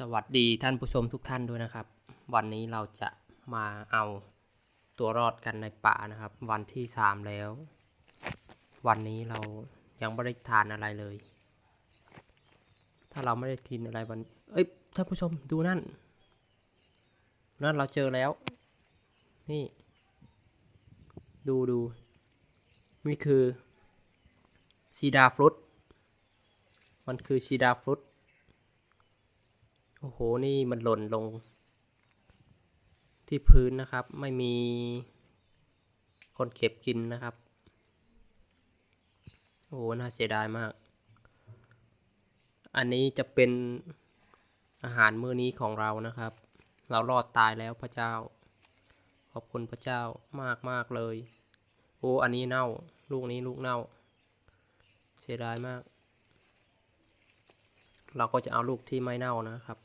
สวัสดีท่านผู้ชมทุกท่านด้วยนะครับ วันนี้เราจะมาเอาตัวรอดกันในป่านะครับ วันที่สามแล้ว วันนี้เรายังไม่ได้ทานอะไรเลย ถ้าเราไม่ได้กินอะไรวัน เอ้ยท่านผู้ชมดูนั่น นั่นเราเจอแล้ว นี่ ดูดูนี่คือซีดาฟรุตมันคือซีดาฟรุต โอ้โห นี่มันหล่นลง ที่พื้นนะครับ ไม่มีคนเก็บกินนะครับ โอ้โห น่าเสียดายมาก อันนี้จะเป็นอาหารมื้อนี้ของเรานะครับ เรารอดตายแล้วพระเจ้า ขอบคุณพระเจ้ามากมากเลย โอ้ อันนี้เน่า ลูกนี้ลูกเน่า เสียดายมาก เราก็จะเอาลูกที่ไม่เน่านะครับ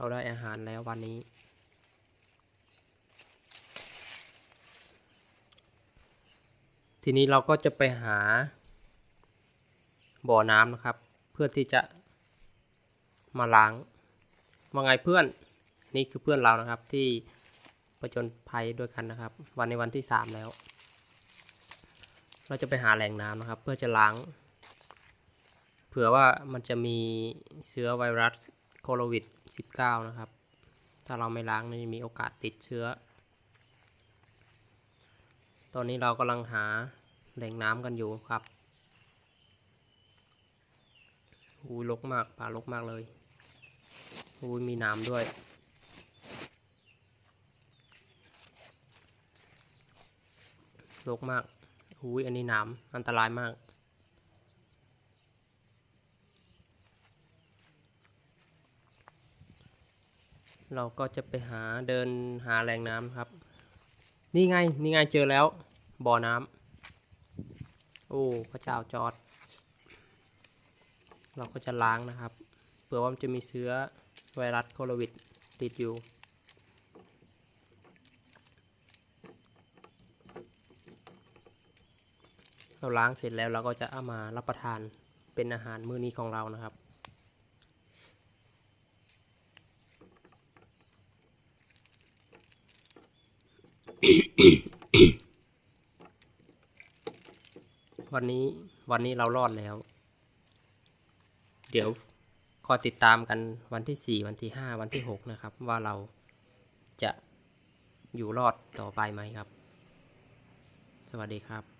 เราได้อาหารแล้ววันนี้ ทีนี้เราก็จะไปหา บ่อน้ำนะครับ เพื่อที่จะมาล้างว่าไงเพื่อน นี่คือเพื่อนเรานะครับที่ประจนภัยด้วยกันนะครับ วันในวันที่สามแล้ว เราจะไปหาแหล่งน้ำนะครับ เพื่อจะล้าง เผื่อว่ามันจะมีเชื้อไวรัส โควิด -19 นะครับ ถ้าเราไม่ล้างนี่มีโอกาสติดเชื้อ ตอนนี้เรากำลังหาแหล่งน้ำกันอยู่ครับอุ้ยลกมากป่าลกมากเลยอุ้ยมีน้ำด้วย ลกมากอุ้ยอันนี้น้ำอันตรายมาก เราก็จะไปหาเดินหาแหล่งน้ำครับ นี่ไง นี่ไงเจอแล้ว บ่อน้ำโอ้พระเจ้าจอด เราก็จะล้างนะครับ เผื่อว่ามันจะมีเชื้อไวรัสโควิดติดอยู่ เราล้างเสร็จแล้วเราก็จะเอามารับประทานเป็นอาหารมื้อนี้ของเรานะครับ วันนี้วันนี้เรารอดแล้ว เดี๋ยวคอยติดตามกันวันที่สี่วันที่ห้าวันที่หกนะครับ ว่าเราจะอยู่รอดต่อไปไหมครับ สวัสดีครับ